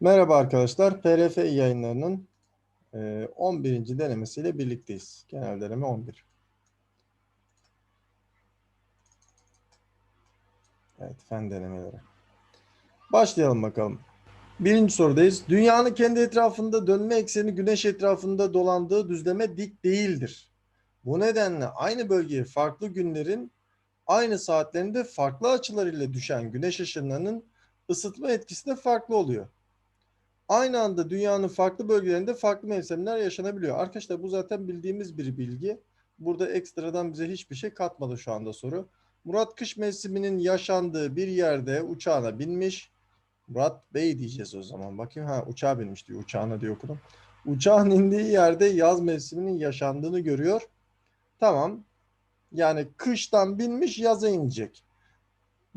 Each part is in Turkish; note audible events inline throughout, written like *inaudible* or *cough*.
Merhaba arkadaşlar. PRF yayınlarının e, 11. denemesiyle birlikteyiz. Genel deneme 11. Evet, fen denemeleri. Başlayalım bakalım. Birinci sorudayız. Dünyanın kendi etrafında dönme ekseni güneş etrafında dolandığı düzleme dik değildir. Bu nedenle aynı bölgeye farklı günlerin aynı saatlerinde farklı açılarıyla düşen güneş ışınlarının ısıtma etkisi de farklı oluyor aynı anda dünyanın farklı bölgelerinde farklı mevsimler yaşanabiliyor. Arkadaşlar bu zaten bildiğimiz bir bilgi. Burada ekstradan bize hiçbir şey katmadı şu anda soru. Murat kış mevsiminin yaşandığı bir yerde uçağına binmiş. Murat Bey diyeceğiz o zaman. Bakayım ha uçağa binmiş diyor. Uçağına diyor okudum. Uçağın indiği yerde yaz mevsiminin yaşandığını görüyor. Tamam. Yani kıştan binmiş yaza inecek.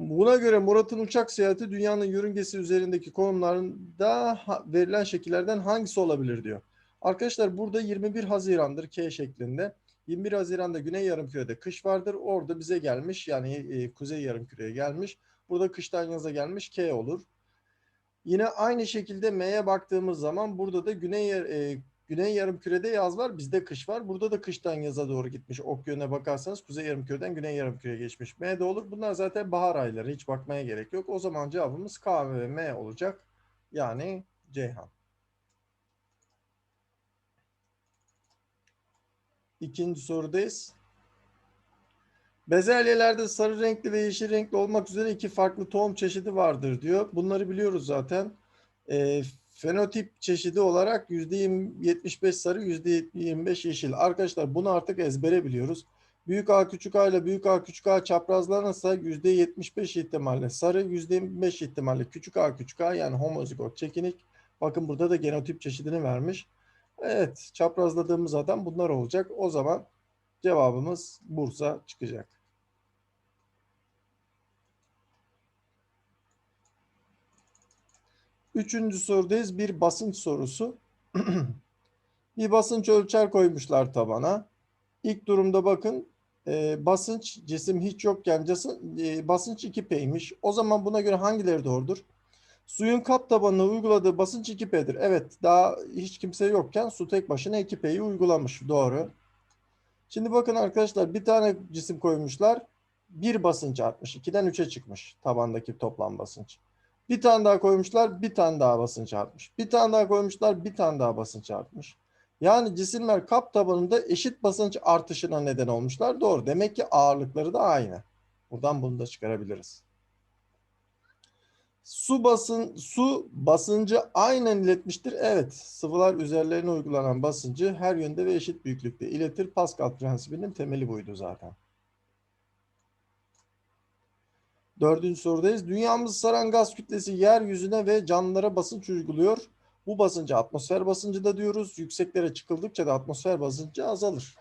Buna göre Murat'ın uçak seyahati dünyanın yörüngesi üzerindeki konumlarında verilen şekillerden hangisi olabilir diyor. Arkadaşlar burada 21 Haziran'dır K şeklinde. 21 Haziran'da Güney Yarımküre'de kış vardır. Orada bize gelmiş yani e, Kuzey Yarımküre'ye gelmiş. Burada kıştan yaza gelmiş K olur. Yine aynı şekilde M'ye baktığımız zaman burada da Güney e, Güney yarımkürede yaz var, bizde kış var. Burada da kıştan yaza doğru gitmiş. Ok yönüne bakarsanız kuzey yarımküreden güney yarımküreye geçmiş. M de olur. Bunlar zaten bahar ayları. Hiç bakmaya gerek yok. O zaman cevabımız K ve M olacak. Yani Ceyhan. İkinci sorudayız. Bezelyelerde sarı renkli ve yeşil renkli olmak üzere iki farklı tohum çeşidi vardır diyor. Bunları biliyoruz zaten. E, Fenotip çeşidi olarak %75 sarı, %25 yeşil. Arkadaşlar bunu artık ezbere biliyoruz. Büyük A küçük A ile büyük A küçük A çaprazlanırsa %75 ihtimalle sarı, %25 ihtimalle küçük A küçük A yani homozigot çekinik. Bakın burada da genotip çeşidini vermiş. Evet çaprazladığımız adam bunlar olacak. O zaman cevabımız Bursa çıkacak. Üçüncü sorudayız. Bir basınç sorusu. *clears throat* bir basınç ölçer koymuşlar tabana. İlk durumda bakın e, basınç cisim hiç yokken casın, e, basınç 2P'ymiş. O zaman buna göre hangileri doğrudur? Suyun kap tabanına uyguladığı basınç 2P'dir. Evet daha hiç kimse yokken su tek başına 2P'yi uygulamış. Doğru. Şimdi bakın arkadaşlar bir tane cisim koymuşlar. Bir basınç artmış. 2'den 3'e çıkmış tabandaki toplam basınç. Bir tane daha koymuşlar, bir tane daha basınç artmış. Bir tane daha koymuşlar, bir tane daha basınç artmış. Yani cisimler kap tabanında eşit basınç artışına neden olmuşlar. Doğru. Demek ki ağırlıkları da aynı. Buradan bunu da çıkarabiliriz. Su basın su basıncı aynen iletmiştir. Evet, sıvılar üzerlerine uygulanan basıncı her yönde ve eşit büyüklükte iletir. Pascal prensibinin temeli buydu zaten. Dördüncü sorudayız. Dünyamızı saran gaz kütlesi yeryüzüne ve canlılara basınç uyguluyor. Bu basıncı atmosfer basıncı da diyoruz. Yükseklere çıkıldıkça da atmosfer basıncı azalır.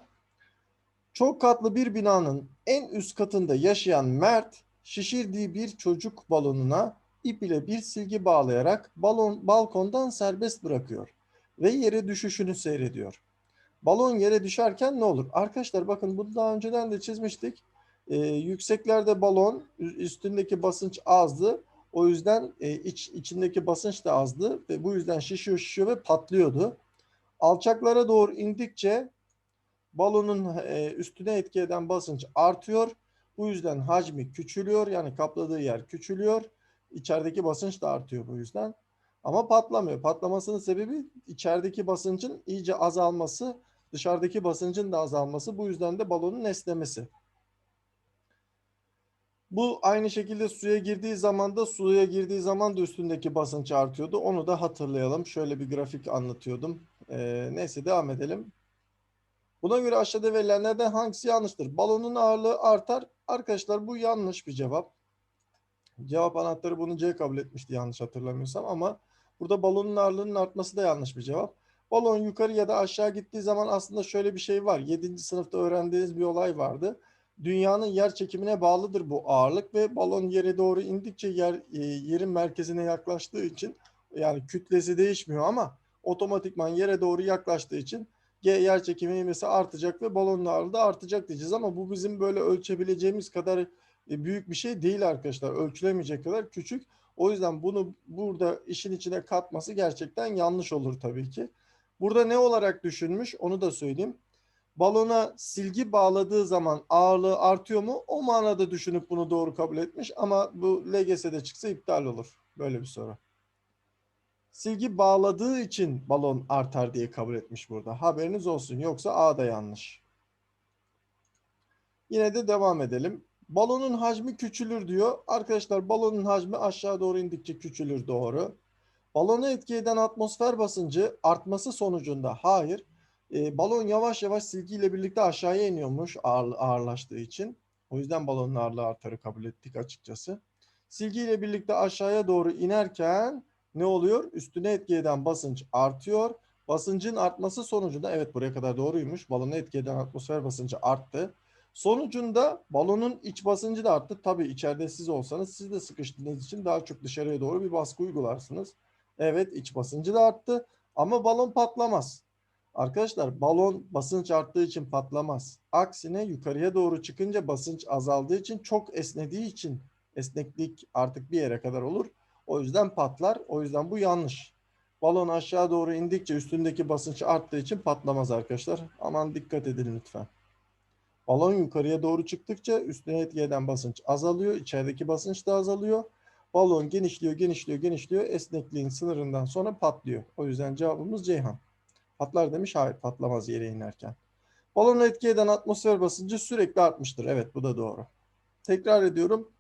Çok katlı bir binanın en üst katında yaşayan Mert, şişirdiği bir çocuk balonuna ip ile bir silgi bağlayarak balon balkondan serbest bırakıyor ve yere düşüşünü seyrediyor. Balon yere düşerken ne olur? Arkadaşlar bakın bunu daha önceden de çizmiştik. E, yükseklerde balon üstündeki basınç azdı. O yüzden e, iç, içindeki basınç da azdı ve bu yüzden şişiyor şişiyor ve patlıyordu. Alçaklara doğru indikçe balonun e, üstüne etki eden basınç artıyor. Bu yüzden hacmi küçülüyor yani kapladığı yer küçülüyor. İçerideki basınç da artıyor bu yüzden. Ama patlamıyor. Patlamasının sebebi içerideki basıncın iyice azalması, dışarıdaki basıncın da azalması. Bu yüzden de balonun esnemesi. Bu aynı şekilde suya girdiği zaman da suya girdiği zaman da üstündeki basınç artıyordu. Onu da hatırlayalım. Şöyle bir grafik anlatıyordum. Ee, neyse devam edelim. Buna göre aşağıda verilenlerden hangisi yanlıştır? Balonun ağırlığı artar. Arkadaşlar bu yanlış bir cevap. Cevap anahtarı bunu C kabul etmişti yanlış hatırlamıyorsam ama burada balonun ağırlığının artması da yanlış bir cevap. Balon yukarı ya da aşağı gittiği zaman aslında şöyle bir şey var. 7. sınıfta öğrendiğiniz bir olay vardı dünyanın yer çekimine bağlıdır bu ağırlık ve balon yere doğru indikçe yer e, yerin merkezine yaklaştığı için yani kütlesi değişmiyor ama otomatikman yere doğru yaklaştığı için G yer çekimi ivmesi artacak ve balonun ağırlığı da artacak diyeceğiz ama bu bizim böyle ölçebileceğimiz kadar e, büyük bir şey değil arkadaşlar. Ölçülemeyecek kadar küçük. O yüzden bunu burada işin içine katması gerçekten yanlış olur tabii ki. Burada ne olarak düşünmüş onu da söyleyeyim. Balona silgi bağladığı zaman ağırlığı artıyor mu? O manada düşünüp bunu doğru kabul etmiş ama bu LGS'de çıksa iptal olur. Böyle bir soru. Silgi bağladığı için balon artar diye kabul etmiş burada. Haberiniz olsun. Yoksa A da yanlış. Yine de devam edelim. Balonun hacmi küçülür diyor. Arkadaşlar balonun hacmi aşağı doğru indikçe küçülür doğru. Balonu etki eden atmosfer basıncı artması sonucunda hayır. E, balon yavaş yavaş silgiyle birlikte aşağıya iniyormuş ağır, ağırlaştığı için. O yüzden balonun ağırlığı artarı kabul ettik açıkçası. Silgiyle birlikte aşağıya doğru inerken ne oluyor? Üstüne etki eden basınç artıyor. Basıncın artması sonucunda evet buraya kadar doğruymuş. Balonu etki eden atmosfer basıncı arttı. Sonucunda balonun iç basıncı da arttı. Tabii içeride siz olsanız siz de sıkıştığınız için daha çok dışarıya doğru bir baskı uygularsınız. Evet iç basıncı da arttı ama balon patlamaz. Arkadaşlar balon basınç arttığı için patlamaz. Aksine yukarıya doğru çıkınca basınç azaldığı için çok esnediği için esneklik artık bir yere kadar olur. O yüzden patlar. O yüzden bu yanlış. Balon aşağı doğru indikçe üstündeki basınç arttığı için patlamaz arkadaşlar. Aman dikkat edin lütfen. Balon yukarıya doğru çıktıkça üstüne etki eden basınç azalıyor. içerideki basınç da azalıyor. Balon genişliyor, genişliyor, genişliyor. Esnekliğin sınırından sonra patlıyor. O yüzden cevabımız Ceyhan. Patlar demiş. Hayır patlamaz yere inerken. Balonu etki eden atmosfer basıncı sürekli artmıştır. Evet bu da doğru. Tekrar ediyorum.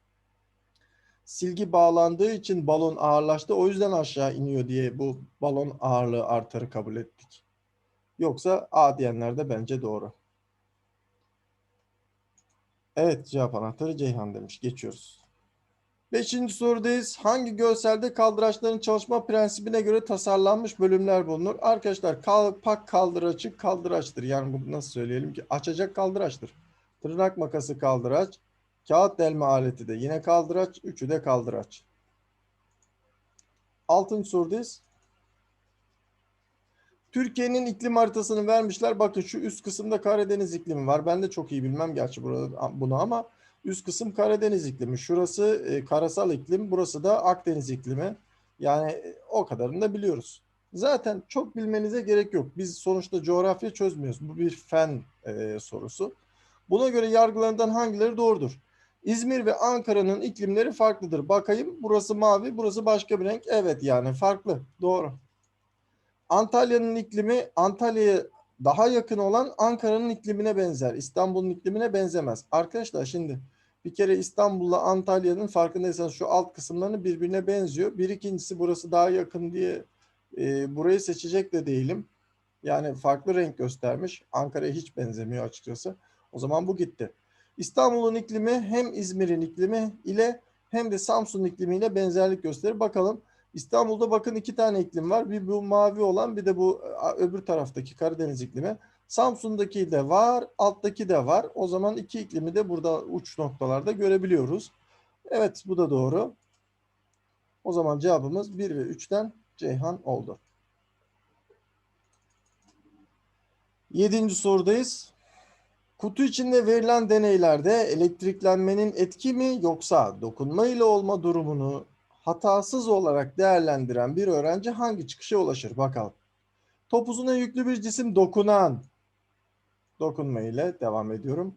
Silgi bağlandığı için balon ağırlaştı. O yüzden aşağı iniyor diye bu balon ağırlığı artarı kabul ettik. Yoksa A diyenler de bence doğru. Evet cevap anahtarı Ceyhan demiş. Geçiyoruz. Beşinci sorudayız. Hangi görselde kaldıraçların çalışma prensibine göre tasarlanmış bölümler bulunur? Arkadaşlar kalpak kaldıraçı kaldıraçtır. Yani bunu nasıl söyleyelim ki? Açacak kaldıraçtır. Tırnak makası kaldıraç. Kağıt delme aleti de yine kaldıraç. Üçü de kaldıraç. Altıncı sorudayız. Türkiye'nin iklim haritasını vermişler. Bakın şu üst kısımda Karadeniz iklimi var. Ben de çok iyi bilmem gerçi burada, bunu ama üst kısım Karadeniz iklimi. Şurası e, karasal iklim. Burası da Akdeniz iklimi. Yani e, o kadarını da biliyoruz. Zaten çok bilmenize gerek yok. Biz sonuçta coğrafya çözmüyoruz. Bu bir fen e, sorusu. Buna göre yargılarından hangileri doğrudur? İzmir ve Ankara'nın iklimleri farklıdır. Bakayım burası mavi, burası başka bir renk. Evet yani farklı. Doğru. Antalya'nın iklimi Antalya'ya daha yakın olan Ankara'nın iklimine benzer. İstanbul'un iklimine benzemez. Arkadaşlar şimdi bir kere İstanbul'la Antalya'nın farkındaysanız şu alt kısımlarını birbirine benziyor. Bir ikincisi burası daha yakın diye e, burayı seçecek de değilim. Yani farklı renk göstermiş. Ankara'ya hiç benzemiyor açıkçası. O zaman bu gitti. İstanbul'un iklimi hem İzmir'in iklimi ile hem de Samsun'un iklimiyle benzerlik gösterir. Bakalım İstanbul'da bakın iki tane iklim var. Bir bu mavi olan bir de bu öbür taraftaki Karadeniz iklimi. Samsun'daki de var, alttaki de var. O zaman iki iklimi de burada uç noktalarda görebiliyoruz. Evet bu da doğru. O zaman cevabımız 1 ve 3'ten Ceyhan oldu. Yedinci sorudayız. Kutu içinde verilen deneylerde elektriklenmenin etki mi yoksa dokunma ile olma durumunu hatasız olarak değerlendiren bir öğrenci hangi çıkışa ulaşır? Bakalım. Topuzuna yüklü bir cisim dokunan. Dokunma ile devam ediyorum.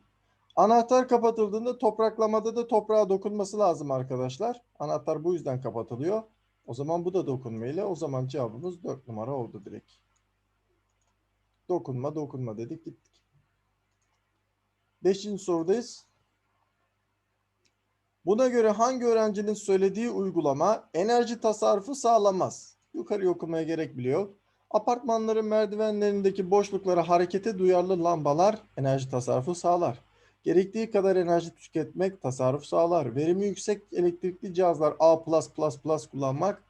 Anahtar kapatıldığında topraklamada da toprağa dokunması lazım arkadaşlar. Anahtar bu yüzden kapatılıyor. O zaman bu da dokunma ile. O zaman cevabımız 4 numara oldu direkt. Dokunma dokunma dedik gittik. Beşinci sorudayız. Buna göre hangi öğrencinin söylediği uygulama enerji tasarrufu sağlamaz? Yukarı okumaya gerek bile yok. Apartmanların merdivenlerindeki boşluklara harekete duyarlı lambalar enerji tasarrufu sağlar. Gerektiği kadar enerji tüketmek tasarruf sağlar. Verimi yüksek elektrikli cihazlar A++ kullanmak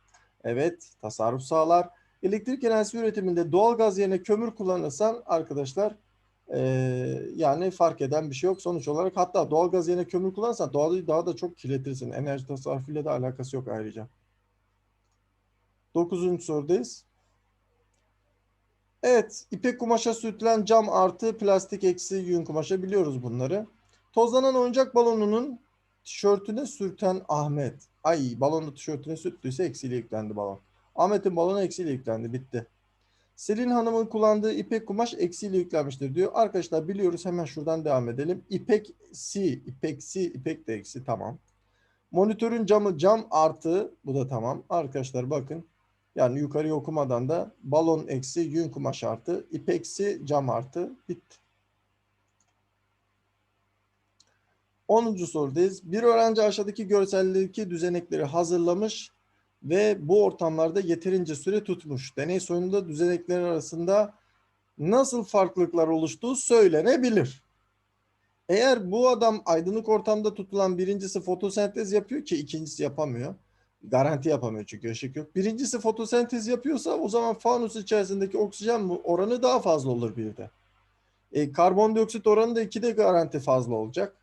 evet tasarruf sağlar. Elektrik enerjisi üretiminde doğal gaz yerine kömür kullanırsan arkadaşlar yani fark eden bir şey yok. Sonuç olarak hatta doğalgaz yerine kömür kullanırsan doğayı daha da çok kirletirsin. Enerji tasarrufuyla da alakası yok ayrıca. Dokuzuncu sorudayız. Evet, ipek kumaşa sürtülen cam artı plastik eksi yün kumaşa biliyoruz bunları. Tozlanan oyuncak balonunun tişörtüne sürten Ahmet. Ay balonu tişörtüne sürttüyse eksiyle yüklendi balon. Ahmet'in balonu eksiyle yüklendi. Bitti. Selin Hanım'ın kullandığı ipek kumaş eksiyle yüklenmiştir diyor. Arkadaşlar biliyoruz hemen şuradan devam edelim. İpek si, ipek si, ipek de eksi tamam. Monitörün camı cam artı bu da tamam. Arkadaşlar bakın yani yukarıya okumadan da balon eksi yün kumaş artı ipeksi cam artı bitti. 10. sorudayız. Bir öğrenci aşağıdaki görseldeki düzenekleri hazırlamış ve bu ortamlarda yeterince süre tutmuş. Deney sonunda düzenekler arasında nasıl farklılıklar oluştuğu söylenebilir. Eğer bu adam aydınlık ortamda tutulan birincisi fotosentez yapıyor ki ikincisi yapamıyor. Garanti yapamıyor çünkü ışık yok. Birincisi fotosentez yapıyorsa o zaman fanus içerisindeki oksijen oranı daha fazla olur bir de. E, karbondioksit oranı da 2'de garanti fazla olacak.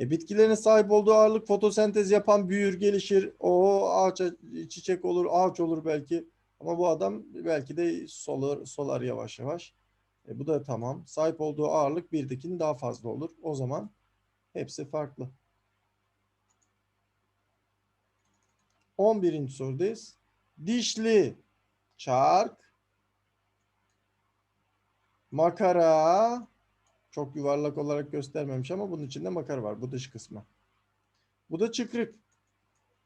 E, bitkilerin sahip olduğu ağırlık fotosentez yapan büyür, gelişir. O ağaç çiçek olur, ağaç olur belki. Ama bu adam belki de solar, solar yavaş yavaş. E, bu da tamam. Sahip olduğu ağırlık birdekinin daha fazla olur. O zaman hepsi farklı. 11. sorudayız. Dişli çark makara çok yuvarlak olarak göstermemiş ama bunun içinde makara var. Bu dış kısmı. Bu da çıkrık.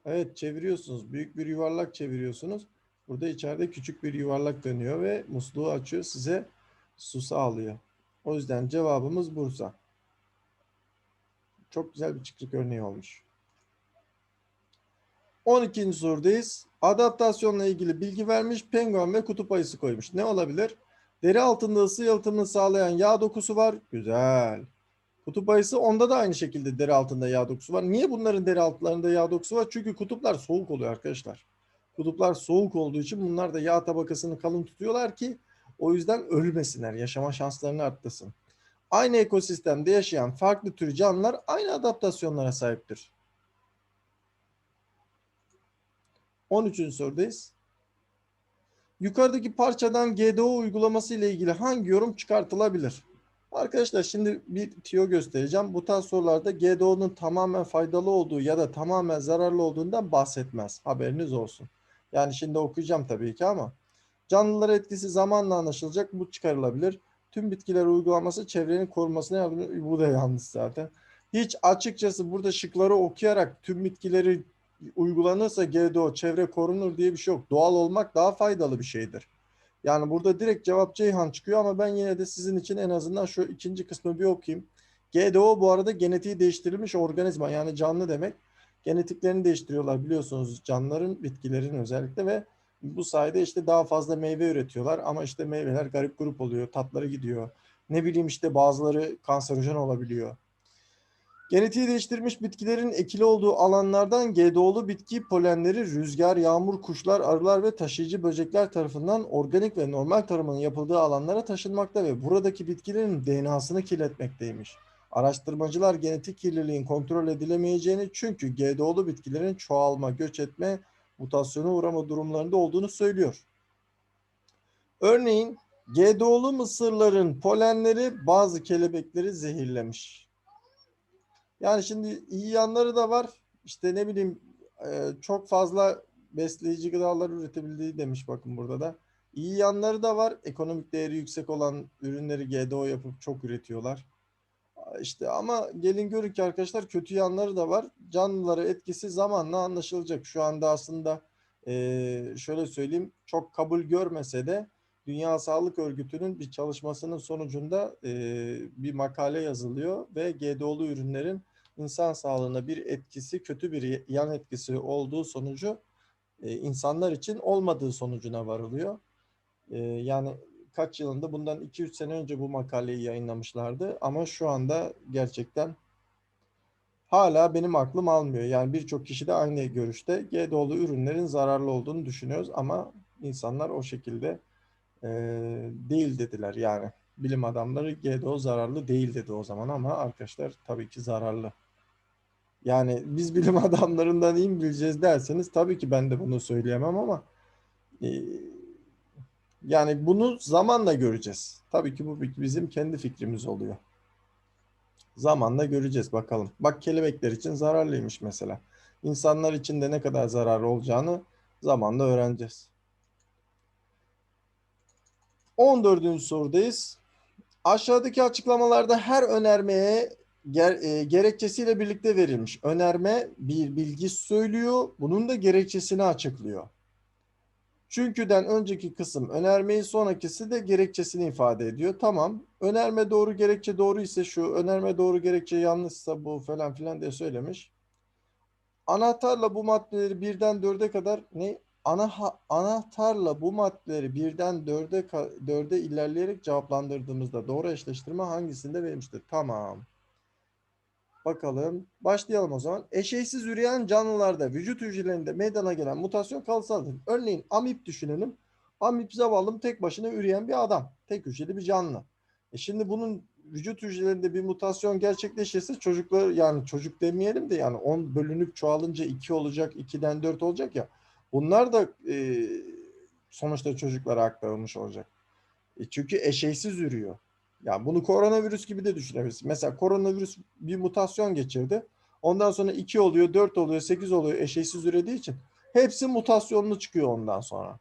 Evet çeviriyorsunuz. Büyük bir yuvarlak çeviriyorsunuz. Burada içeride küçük bir yuvarlak dönüyor ve musluğu açıyor. Size su sağlıyor. O yüzden cevabımız Bursa. Çok güzel bir çıkrık örneği olmuş. 12. sorudayız. Adaptasyonla ilgili bilgi vermiş. Penguen ve kutup ayısı koymuş. Ne olabilir? Deri altında ısı yalıtımını sağlayan yağ dokusu var. Güzel. Kutup ayısı onda da aynı şekilde deri altında yağ dokusu var. Niye bunların deri altlarında yağ dokusu var? Çünkü kutuplar soğuk oluyor arkadaşlar. Kutuplar soğuk olduğu için bunlar da yağ tabakasını kalın tutuyorlar ki o yüzden ölmesinler. Yaşama şanslarını arttırsın. Aynı ekosistemde yaşayan farklı tür canlılar aynı adaptasyonlara sahiptir. 13. sorudayız. Yukarıdaki parçadan GDO uygulaması ile ilgili hangi yorum çıkartılabilir? Arkadaşlar şimdi bir tiyo göstereceğim. Bu tarz sorularda GDO'nun tamamen faydalı olduğu ya da tamamen zararlı olduğundan bahsetmez. Haberiniz olsun. Yani şimdi okuyacağım tabii ki ama canlılara etkisi zamanla anlaşılacak. Bu çıkarılabilir. Tüm bitkiler uygulaması çevrenin korunmasına yardımcı. Bu da yanlış zaten. Hiç açıkçası burada şıkları okuyarak tüm bitkileri uygulanırsa GDO çevre korunur diye bir şey yok. Doğal olmak daha faydalı bir şeydir. Yani burada direkt cevap Ceyhan çıkıyor ama ben yine de sizin için en azından şu ikinci kısmı bir okuyayım. GDO bu arada genetiği değiştirilmiş organizma yani canlı demek. Genetiklerini değiştiriyorlar biliyorsunuz canlıların, bitkilerin özellikle ve bu sayede işte daha fazla meyve üretiyorlar ama işte meyveler garip grup oluyor, tatları gidiyor. Ne bileyim işte bazıları kanserojen olabiliyor. Genetiği değiştirmiş bitkilerin ekili olduğu alanlardan GDO'lu bitki polenleri rüzgar, yağmur, kuşlar, arılar ve taşıyıcı böcekler tarafından organik ve normal tarımın yapıldığı alanlara taşınmakta ve buradaki bitkilerin DNA'sını kirletmekteymiş. Araştırmacılar genetik kirliliğin kontrol edilemeyeceğini çünkü GDO'lu bitkilerin çoğalma, göç etme, mutasyona uğrama durumlarında olduğunu söylüyor. Örneğin GDO'lu mısırların polenleri bazı kelebekleri zehirlemiş. Yani şimdi iyi yanları da var. İşte ne bileyim e, çok fazla besleyici gıdalar üretebildiği demiş bakın burada da. İyi yanları da var. Ekonomik değeri yüksek olan ürünleri GDO yapıp çok üretiyorlar. İşte ama gelin görün ki arkadaşlar kötü yanları da var. Canlılara etkisi zamanla anlaşılacak. Şu anda aslında e, şöyle söyleyeyim çok kabul görmese de Dünya Sağlık Örgütü'nün bir çalışmasının sonucunda e, bir makale yazılıyor ve GDO'lu ürünlerin insan sağlığına bir etkisi, kötü bir yan etkisi olduğu sonucu e, insanlar için olmadığı sonucuna varılıyor. E, yani kaç yılında bundan 2-3 sene önce bu makaleyi yayınlamışlardı ama şu anda gerçekten hala benim aklım almıyor. Yani birçok kişi de aynı görüşte GDO'lu ürünlerin zararlı olduğunu düşünüyoruz ama insanlar o şekilde e, değil dediler yani. Bilim adamları GDO zararlı değil dedi o zaman ama arkadaşlar tabii ki zararlı. Yani biz bilim *laughs* adamlarından iyi mi bileceğiz derseniz tabii ki ben de bunu söyleyemem ama e, yani bunu zamanla göreceğiz. Tabii ki bu bizim kendi fikrimiz oluyor. Zamanla göreceğiz bakalım. Bak kelebekler için zararlıymış mesela. İnsanlar için de ne kadar zararlı olacağını zamanla öğreneceğiz. 14. sorudayız. Aşağıdaki açıklamalarda her önermeye ger- e, gerekçesiyle birlikte verilmiş. Önerme bir bilgi söylüyor, bunun da gerekçesini açıklıyor. Çünküden önceki kısım önermeyi sonrakisi de gerekçesini ifade ediyor. Tamam. Önerme doğru gerekçe doğru ise şu, önerme doğru gerekçe yanlışsa bu falan filan diye söylemiş. Anahtarla bu maddeleri birden dörde kadar ne? Ana anahtarla bu maddeleri birden dörde dörde ilerleyerek cevaplandırdığımızda doğru eşleştirme hangisinde verilmiştir? Tamam. Bakalım. Başlayalım o zaman. Eşeysiz üreyen canlılarda vücut hücrelerinde meydana gelen mutasyon kalıtsaldır. Örneğin amip düşünelim. Amip zavallım tek başına üreyen bir adam. Tek hücreli bir canlı. E şimdi bunun vücut hücrelerinde bir mutasyon gerçekleşirse çocuklar yani çocuk demeyelim de yani 10 bölünüp çoğalınca 2 olacak, 2'den 4 olacak ya. Bunlar da e, sonuçta çocuklara aktarılmış olacak. E çünkü eşeysiz ürüyor. Yani bunu koronavirüs gibi de düşünebilirsin. Mesela koronavirüs bir mutasyon geçirdi. Ondan sonra 2 oluyor, 4 oluyor, 8 oluyor eşeğsiz ürediği için. Hepsi mutasyonlu çıkıyor ondan sonra.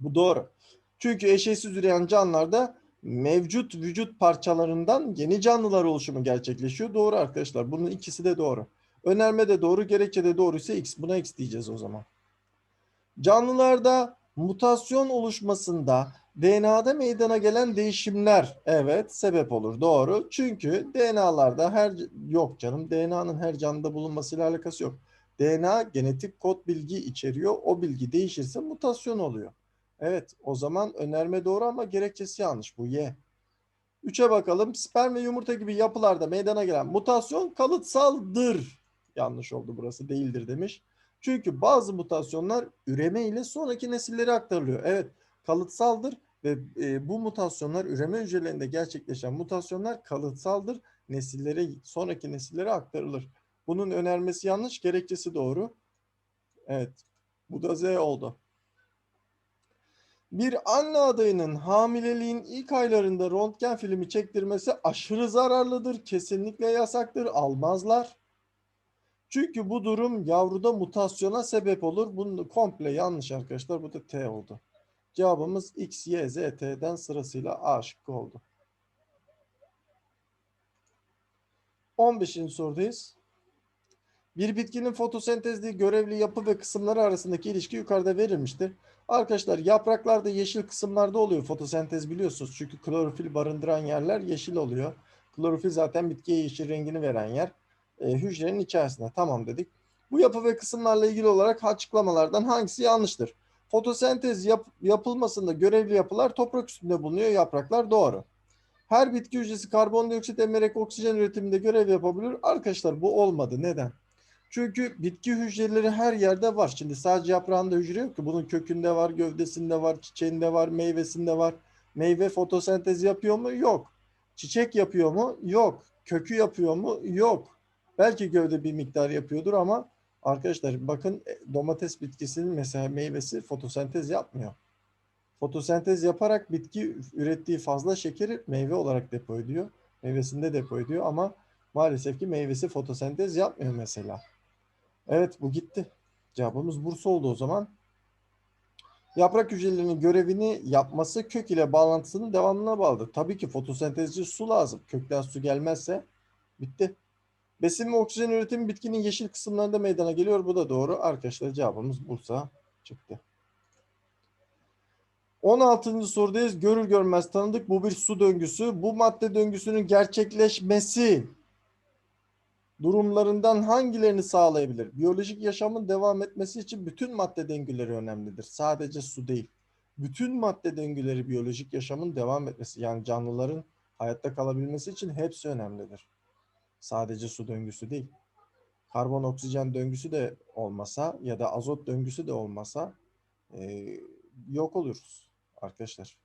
Bu doğru. Çünkü eşeğsiz üreyen canlılarda mevcut vücut parçalarından yeni canlılar oluşumu gerçekleşiyor. Doğru arkadaşlar. Bunun ikisi de doğru. Önerme de doğru, gerekçe de doğru ise X. Buna X diyeceğiz o zaman. Canlılarda mutasyon oluşmasında DNA'da meydana gelen değişimler evet sebep olur. Doğru. Çünkü DNA'larda her yok canım. DNA'nın her canlıda bulunmasıyla alakası yok. DNA genetik kod bilgi içeriyor. O bilgi değişirse mutasyon oluyor. Evet o zaman önerme doğru ama gerekçesi yanlış. Bu Y. Üçe bakalım. Sperm ve yumurta gibi yapılarda meydana gelen mutasyon kalıtsaldır. Yanlış oldu burası değildir demiş. Çünkü bazı mutasyonlar üreme ile sonraki nesillere aktarılıyor. Evet kalıtsaldır ve e, bu mutasyonlar üreme hücrelerinde gerçekleşen mutasyonlar kalıtsaldır. Nesillere sonraki nesillere aktarılır. Bunun önermesi yanlış, gerekçesi doğru. Evet. Bu da Z oldu. Bir anne adayının hamileliğin ilk aylarında röntgen filmi çektirmesi aşırı zararlıdır. Kesinlikle yasaktır. Almazlar. Çünkü bu durum yavruda mutasyona sebep olur. Bunu komple yanlış arkadaşlar. Bu da T oldu. Cevabımız X, Y, Z, T'den sırasıyla A şıkkı oldu. 15. sorudayız. Bir bitkinin fotosentezli görevli yapı ve kısımları arasındaki ilişki yukarıda verilmiştir. Arkadaşlar yapraklarda yeşil kısımlarda oluyor fotosentez biliyorsunuz. Çünkü klorofil barındıran yerler yeşil oluyor. Klorofil zaten bitkiye yeşil rengini veren yer. E, hücrenin içerisinde. Tamam dedik. Bu yapı ve kısımlarla ilgili olarak açıklamalardan hangisi yanlıştır? Fotosentez yap, yapılmasında görevli yapılar toprak üstünde bulunuyor. Yapraklar doğru. Her bitki hücresi karbondioksit emerek oksijen üretiminde görev yapabilir. Arkadaşlar bu olmadı. Neden? Çünkü bitki hücreleri her yerde var. Şimdi sadece yaprağında hücre yok ki. Bunun kökünde var, gövdesinde var, çiçeğinde var, meyvesinde var. Meyve fotosentez yapıyor mu? Yok. Çiçek yapıyor mu? Yok. Kökü yapıyor mu? Yok. Belki gövde bir miktar yapıyordur ama arkadaşlar bakın e, domates bitkisinin mesela meyvesi fotosentez yapmıyor. Fotosentez yaparak bitki ürettiği fazla şekeri meyve olarak depo ediyor. Meyvesinde depo ediyor ama maalesef ki meyvesi fotosentez yapmıyor mesela. Evet bu gitti. Cevabımız Bursa oldu o zaman. Yaprak hücrelerinin görevini yapması kök ile bağlantısının devamına bağlıdır. Tabii ki fotosentezci su lazım. Kökten su gelmezse bitti. Besin ve oksijen üretimi bitkinin yeşil kısımlarında meydana geliyor. Bu da doğru. Arkadaşlar cevabımız Bursa çıktı. 16. sorudayız. Görür görmez tanıdık. Bu bir su döngüsü. Bu madde döngüsünün gerçekleşmesi durumlarından hangilerini sağlayabilir? Biyolojik yaşamın devam etmesi için bütün madde döngüleri önemlidir. Sadece su değil. Bütün madde döngüleri biyolojik yaşamın devam etmesi yani canlıların hayatta kalabilmesi için hepsi önemlidir. Sadece su döngüsü değil. Karbon oksijen döngüsü de olmasa ya da azot döngüsü de olmasa e, yok oluruz arkadaşlar.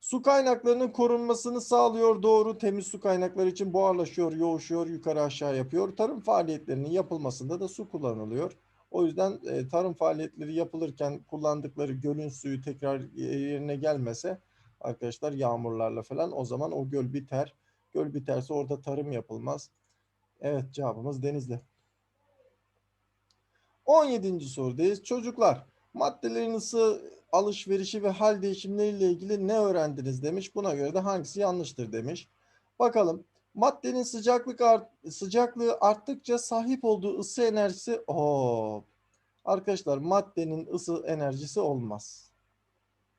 Su kaynaklarının korunmasını sağlıyor. Doğru temiz su kaynakları için buharlaşıyor, yoğuşuyor, yukarı aşağı yapıyor. Tarım faaliyetlerinin yapılmasında da su kullanılıyor. O yüzden e, tarım faaliyetleri yapılırken kullandıkları gölün suyu tekrar yerine gelmese arkadaşlar yağmurlarla falan o zaman o göl biter. Göl biterse orada tarım yapılmaz. Evet cevabımız Denizli. 17. sorudayız. Çocuklar maddelerin ısı alışverişi ve hal değişimleriyle ilgili ne öğrendiniz demiş. Buna göre de hangisi yanlıştır demiş. Bakalım. Maddenin sıcaklık art, sıcaklığı arttıkça sahip olduğu ısı enerjisi hop. Arkadaşlar maddenin ısı enerjisi olmaz.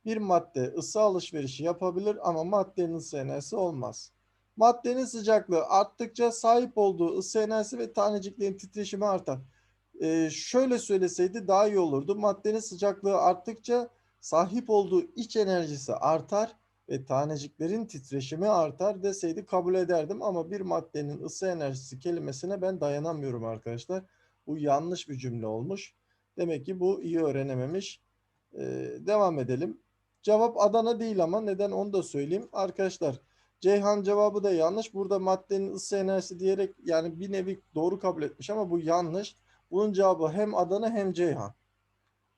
Bir madde ısı alışverişi yapabilir ama maddenin ısı enerjisi olmaz. Maddenin sıcaklığı arttıkça sahip olduğu ısı enerjisi ve taneciklerin titreşimi artar. Ee, şöyle söyleseydi daha iyi olurdu. Maddenin sıcaklığı arttıkça sahip olduğu iç enerjisi artar ve taneciklerin titreşimi artar deseydi kabul ederdim ama bir maddenin ısı enerjisi kelimesine ben dayanamıyorum arkadaşlar. Bu yanlış bir cümle olmuş. Demek ki bu iyi öğrenememiş. Ee, devam edelim. Cevap Adana değil ama neden onu da söyleyeyim. Arkadaşlar Ceyhan cevabı da yanlış. Burada maddenin ısı enerjisi diyerek yani bir nevi doğru kabul etmiş ama bu yanlış. Bunun cevabı hem Adana hem Ceyhan.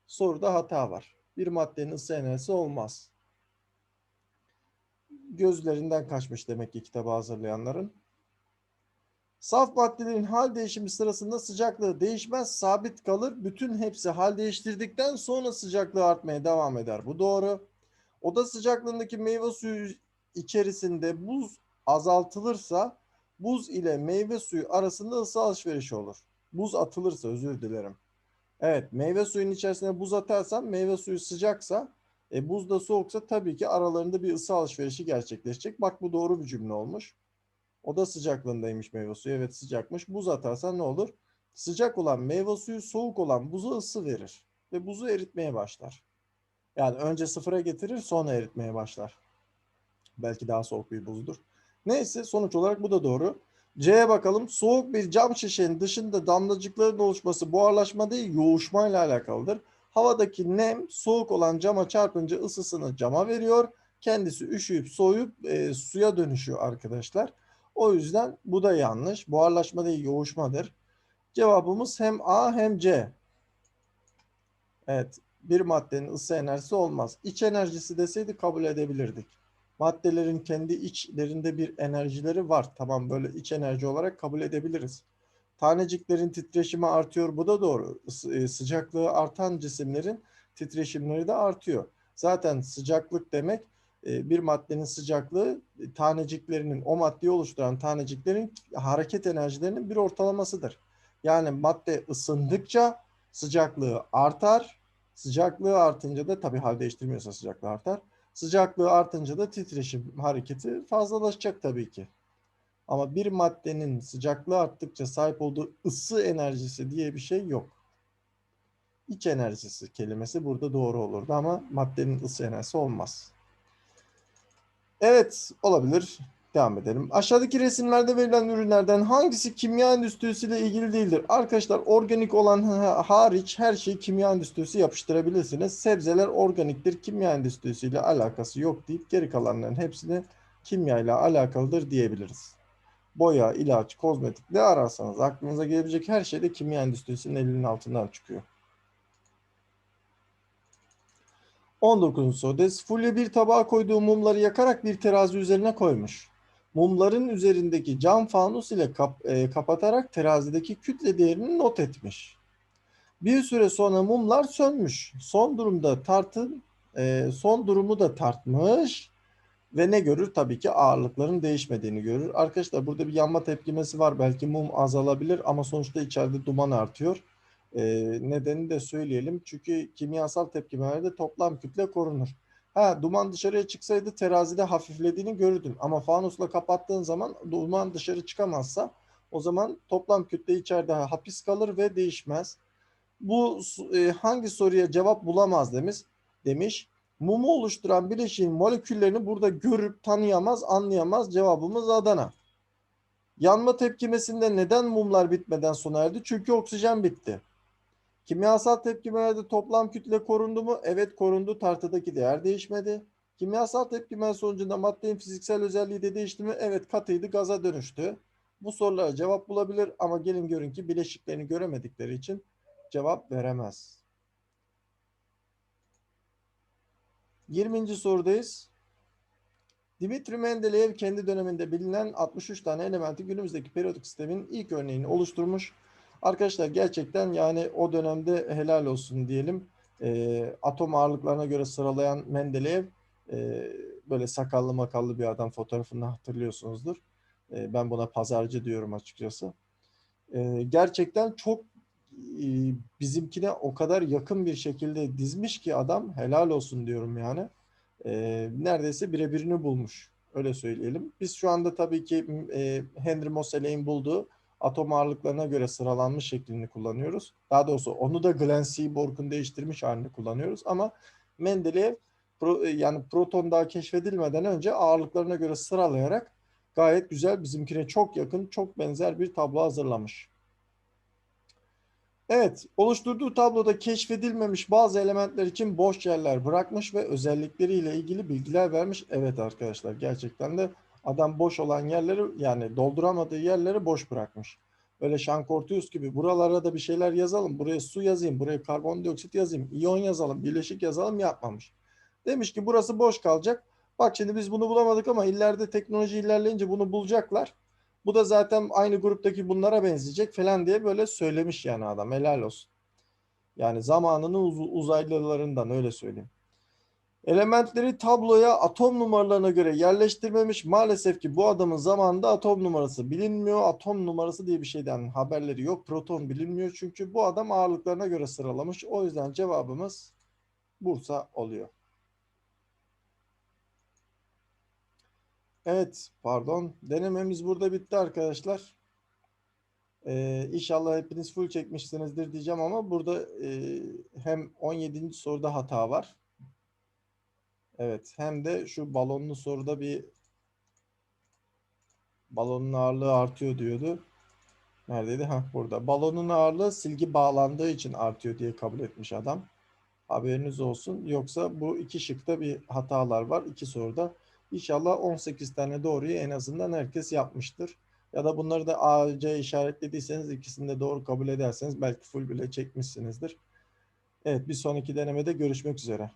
Soruda hata var. Bir maddenin ısı enerjisi olmaz. Gözlerinden kaçmış demek ki kitabı hazırlayanların. Saf maddelerin hal değişimi sırasında sıcaklığı değişmez, sabit kalır. Bütün hepsi hal değiştirdikten sonra sıcaklığı artmaya devam eder. Bu doğru. Oda sıcaklığındaki meyve suyu içerisinde buz azaltılırsa buz ile meyve suyu arasında ısı alışverişi olur. Buz atılırsa özür dilerim. Evet meyve suyunun içerisine buz atarsam meyve suyu sıcaksa e, buz da soğuksa tabii ki aralarında bir ısı alışverişi gerçekleşecek. Bak bu doğru bir cümle olmuş. Oda sıcaklığındaymış meyve suyu. Evet sıcakmış. Buz atarsan ne olur? Sıcak olan meyve suyu soğuk olan buza ısı verir. Ve buzu eritmeye başlar. Yani önce sıfıra getirir sonra eritmeye başlar. Belki daha soğuk bir buzdur. Neyse sonuç olarak bu da doğru. C'ye bakalım. Soğuk bir cam şişenin dışında damlacıkların oluşması buharlaşma değil yoğuşmayla alakalıdır. Havadaki nem soğuk olan cama çarpınca ısısını cama veriyor. Kendisi üşüyüp soğuyup e, suya dönüşüyor arkadaşlar. O yüzden bu da yanlış. Buharlaşma değil yoğuşmadır. Cevabımız hem A hem C. Evet bir maddenin ısı enerjisi olmaz. İç enerjisi deseydi kabul edebilirdik. Maddelerin kendi içlerinde bir enerjileri var. Tamam böyle iç enerji olarak kabul edebiliriz. Taneciklerin titreşimi artıyor. Bu da doğru. Isı- Sıcaklığı artan cisimlerin titreşimleri de artıyor. Zaten sıcaklık demek e, bir maddenin sıcaklığı e, taneciklerinin o maddeyi oluşturan taneciklerin hareket enerjilerinin bir ortalamasıdır. Yani madde ısındıkça sıcaklığı artar. Sıcaklığı artınca da tabii hal değiştirmiyorsa sıcaklığı artar. Sıcaklığı artınca da titreşim hareketi fazlalaşacak tabii ki. Ama bir maddenin sıcaklığı arttıkça sahip olduğu ısı enerjisi diye bir şey yok. İç enerjisi kelimesi burada doğru olurdu ama maddenin ısı enerjisi olmaz. Evet olabilir. Devam edelim. Aşağıdaki resimlerde verilen ürünlerden hangisi kimya endüstrisiyle ilgili değildir? Arkadaşlar organik olan ha- hariç her şeyi kimya endüstrisi yapıştırabilirsiniz. Sebzeler organiktir, kimya endüstrisiyle alakası yok deyip geri kalanların hepsini kimya ile alakalıdır diyebiliriz. Boya, ilaç, kozmetik ne ararsanız aklınıza gelebilecek her şey de kimya endüstrisinin elinin altından çıkıyor. 19. sorudayız. Fulya bir tabağa koyduğu mumları yakarak bir terazi üzerine koymuş. Mumların üzerindeki cam fanus ile kap- e, kapatarak terazideki kütle değerini not etmiş. Bir süre sonra mumlar sönmüş. Son durumda tartın e, son durumu da tartmış ve ne görür? Tabii ki ağırlıkların değişmediğini görür. Arkadaşlar burada bir yanma tepkimesi var. Belki mum azalabilir ama sonuçta içeride duman artıyor. Ee, nedenini de söyleyelim. Çünkü kimyasal tepkimelerde toplam kütle korunur. Ha duman dışarıya çıksaydı terazide hafiflediğini görürdün. Ama fanusla kapattığın zaman duman dışarı çıkamazsa o zaman toplam kütle içeride hapis kalır ve değişmez. Bu e, hangi soruya cevap bulamaz demiş. Demiş. Mumu oluşturan bileşiğin moleküllerini burada görüp tanıyamaz, anlayamaz. Cevabımız Adana. Yanma tepkimesinde neden mumlar bitmeden sona erdi? Çünkü oksijen bitti. Kimyasal tepkimelerde toplam kütle korundu mu? Evet korundu. Tartıdaki değer değişmedi. Kimyasal tepkimeler sonucunda maddenin fiziksel özelliği de değişti mi? Evet katıydı gaza dönüştü. Bu sorulara cevap bulabilir ama gelin görün ki bileşiklerini göremedikleri için cevap veremez. 20. sorudayız. Dimitri Mendeleev kendi döneminde bilinen 63 tane elementi günümüzdeki periyodik sistemin ilk örneğini oluşturmuş. Arkadaşlar gerçekten yani o dönemde helal olsun diyelim. E, atom ağırlıklarına göre sıralayan Mendeleev e, böyle sakallı makallı bir adam fotoğrafını hatırlıyorsunuzdur. E, ben buna pazarcı diyorum açıkçası. E, gerçekten çok e, bizimkine o kadar yakın bir şekilde dizmiş ki adam helal olsun diyorum yani. E, neredeyse birebirini bulmuş. Öyle söyleyelim. Biz şu anda tabii ki e, Henry Moseley'in bulduğu atom ağırlıklarına göre sıralanmış şeklini kullanıyoruz. Daha doğrusu onu da Glenn Seaborg'un değiştirmiş halini kullanıyoruz ama Mendeleev pro, yani proton daha keşfedilmeden önce ağırlıklarına göre sıralayarak gayet güzel bizimkine çok yakın, çok benzer bir tablo hazırlamış. Evet, oluşturduğu tabloda keşfedilmemiş bazı elementler için boş yerler bırakmış ve özellikleriyle ilgili bilgiler vermiş. Evet arkadaşlar, gerçekten de adam boş olan yerleri yani dolduramadığı yerleri boş bırakmış. Böyle Şankortius gibi buralara da bir şeyler yazalım. Buraya su yazayım, buraya karbondioksit yazayım, iyon yazalım, bileşik yazalım yapmamış. Demiş ki burası boş kalacak. Bak şimdi biz bunu bulamadık ama ileride teknoloji ilerleyince bunu bulacaklar. Bu da zaten aynı gruptaki bunlara benzeyecek falan diye böyle söylemiş yani adam. Helal olsun. Yani zamanının uz- uzaylılarından öyle söyleyeyim. Elementleri tabloya atom numaralarına göre yerleştirmemiş. Maalesef ki bu adamın zamanında atom numarası bilinmiyor. Atom numarası diye bir şeyden haberleri yok. Proton bilinmiyor çünkü bu adam ağırlıklarına göre sıralamış. O yüzden cevabımız Bursa oluyor. Evet, pardon. Denememiz burada bitti arkadaşlar. Ee, inşallah hepiniz full çekmişsinizdir diyeceğim ama burada e, hem 17. soruda hata var. Evet, hem de şu balonlu soruda bir balonun ağırlığı artıyor diyordu. Neredeydi? Ha burada. Balonun ağırlığı silgi bağlandığı için artıyor diye kabul etmiş adam. Haberiniz olsun. Yoksa bu iki şıkta bir hatalar var. iki soruda. İnşallah 18 tane doğruyu en azından herkes yapmıştır. Ya da bunları da A, C işaretlediyseniz ikisini de doğru kabul ederseniz belki full bile çekmişsinizdir. Evet bir sonraki denemede görüşmek üzere.